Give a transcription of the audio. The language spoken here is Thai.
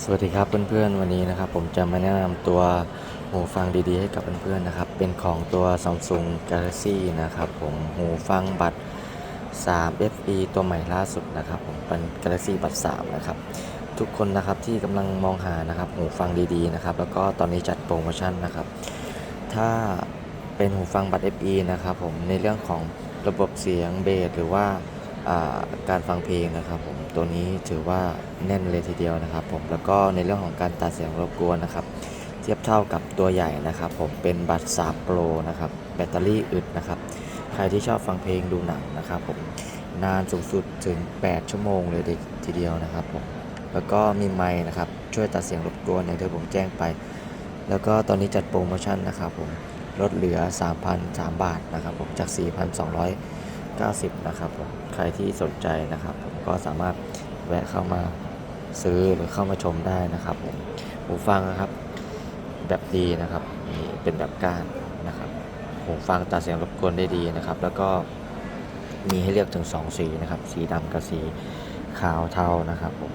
สวัสดีครับเพื่อนๆวันนี้นะครับ ผมจะมาแนะนำตัวหูฟังดีๆ ให้กับเพื่อนๆนะครับ เป็นของตัว Samsung Galaxy นะครับ ผมหูฟังบัตร 3 FE ตัวใหม่ล่าสุดนะครับ ผมเป็น Galaxy บัตร3นะครับ ทุกคนนะครับที่กำลังมองหานะครับหูฟังดีๆนะครับ แล้วก็ตอนนี้จัดโปรโมชั่นนะครับ ถ้าเป็นหูฟังบัตร FE นะครับ ผมในเรื่องของระบบเสียงเบสหรือว่าอ่า การฟังเพลงนะครับผมตัวนี้ถือว่าแน่นเลยทีเดียวนะครับ ผมแล้วก็ในเรื่องของการตัดเสียงรบกวนนะครับ เทียบเท่ากับตัวใหญ่นะครับ ผมเป็นบัตร3 Pro นะครับแบตเตอรี่อึดนะครับ ใครที่ชอบฟังเพลงดูหนังนะครับผมนานสูงสุดถึง 8 ชั่วโมงเลยทีเดียวนะครับผมแล้วก็มีไมค์นะครับช่วยตัดเสียงรบกวนอย่างที่ผมแจ้งไป แล้วก็ตอนนี้จัดโปรโมชั่นนะครับผมลดเหลือ 3,003 บาทนะครับผมจาก 4,200 90 นะครับผมใครที่สนใจนะครับผมก็สามารถแวะเข้ามาซื้อหรือเข้ามาชมได้นะครับผมหูฟังนะครับแบบดีนะครับนี่เป็นแบบก้านนะครับหูฟังตัดเสียงรบกวนได้ดีนะครับ แล้วก็มีให้เลือกถึง 2 สีนะครับ สีดำกับสีขาวเทานะครับผม